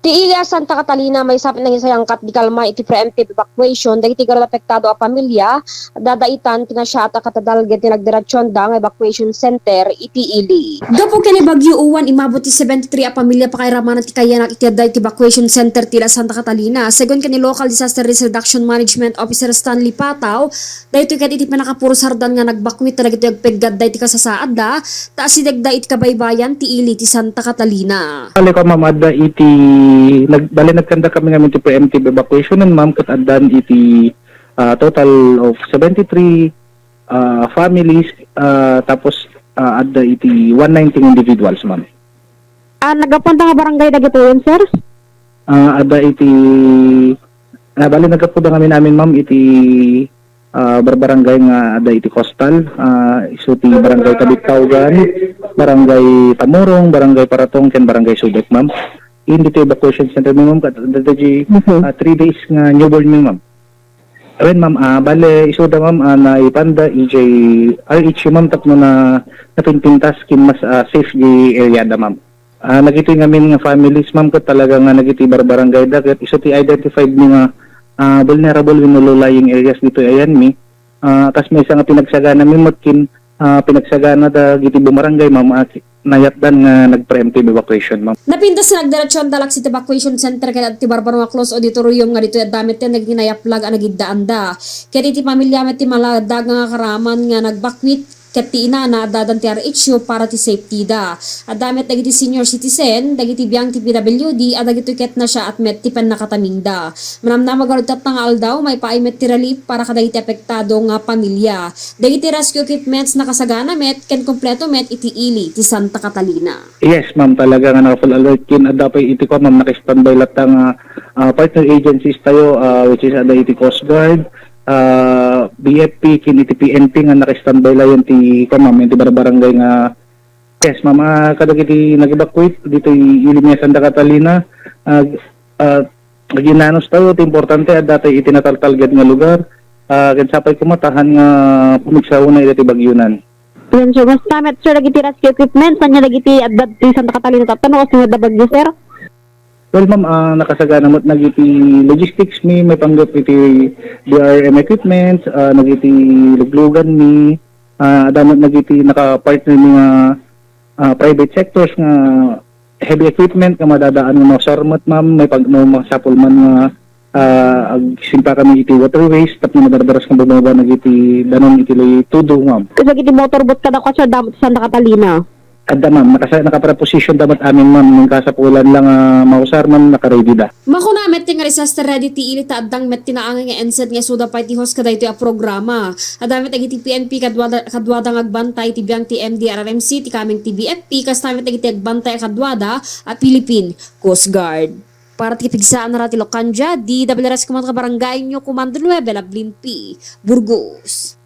Ti iya Santa Catalina may sapit ng isayang kat di kalma iti preemptive evacuation dagiti garo apektado a pamilya dadaitan tinasya at katadalget ti nagdiretsyon da nga evacuation center iti ili. Gapo kini Bagyo Uwan imabot ti 73 a pamilya pa kay ramanan ti kayanak iti aday ti evacuation center tila Santa Catalina. Segon kani Local Disaster Risk Reduction Management Officer Stanley Pataw, dayto ket iti panakapuro sardan nga nagbakwit talaga iti agpeggad ti kasasaad da, taas si dagda iti kabaybayan ti ili ti Santa Catalina. Kali ko ma'am adda iti nag bali nagkanda kami ngamin iti preemptive evacuation and ma'am kat addan iti ah, total of 73 ah, families ah, tapos ah, adda iti 119 individuals ma'am. Ah, nagapunta nga barangay dagito yun, sir? Ah, adda iti ah, bali nagapuda kami namin ma'am iti ah, barbarangay nga adda iti coastal ah, iso ti barangay Kabitawgan barangay Tamurong barangay Paratong ken barangay Subic ma'am in dito evacuation center mi ma'am adda di ah, three days nga newborn mi ma'am Awen ma'am, ah, bale iso da ma'am ah, na ipanda EJ RH ma'am tapno na napinpintas kin mas ah, safe di area da ma'am. Ah, nagiti ngamin nga families ma'am kat talaga nga nagiti barbarangay da kat iso ti identified mi nga ah, vulnerable winululaying areas dito ayan mi. Ah, tas may isa nga pinagsagana mi mutkin ah, pinagsagana da giti bumarangay ma'am ah, nayatdan nga nag-preemptive evacuation ma'am. Napintas na nagdiretsyon dalak si Evacuation Center kaya ti Barbaro close auditorium nga dito damit yan naginayaplag ang nagidaan da. Kaya ti pamilya met ti maladag nga karaman nga nagbakwit ket ti ina na dadan ti RHU para ti safety da. At damit dagiti senior citizen, dagiti biyang ti PWD, at dagiti ket na siya at met ti panakataming da. Manamnama garutat nga aldaw, may paimet ti relief para kadagiti apektado nga pamilya. Dagiti rescue equipments na kasagana met, ken kompleto met iti ili ti Santa Catalina. Yes, ma'am, talaga nga naka-full alert kin adda pa iti ko ma'am naka-standby lahat ang ah, partner agencies tayo ah, which is ada iti Coast Guard, ah, BFP kin iti PNP nga naka-standby la yun ti ko ma'am iti barangay nga Yes, ma'am, ah, kadag iti nag-evacuate dito ilimya Santa Catalina. ah ah, ginanos tayo, iti importante at dati itinataltalgad nga lugar. Uh, sapay kumatahan nga pumigsaw na iti bagyunan. Yan, sir. Mas tamet, sir, lagi ti rescue equipment. Saan niya lagi ti adad ti Santa Catalina tapano o na bagyo, sir? Well, ma'am, ah, nakasagana mo't nagiti logistics mi, may panggap iti DRM equipment, ah, nagiti luglugan mi, ah, damot nagiti naka-partner mi nga ah, private sectors nga heavy equipment nga madadaan nga mga sarmat, ma'am, may pag no, mga sapul man nga ag simpa kami iti waterways, tapos nadardaras nga bumaba nagiti danon iti tudo, ma'am. Kasi lagi ti motorboat kada ko, sir, damot ti Santa Adda, ma'am, nakasa, nakapreposition damat amin, ma'am, nung kasapulan lang uh, mausar, ma'am, nakaready da. Mako na met nga disaster ready ti ili ta addang met tinaangan nga enset nga suda pa ti host kada ito a programa. Adamit agi ti PNP kadwada kadwada agbantay ti biang ti MDRRMC ti kaming ti BFP kas tamit agi ti agbantay kadwada a Philippine Coast Guard. Para ti pigsaan na rati Lokanja, di WRS kumang ka barangay nyo, Komando 9, Lablin P, Burgos.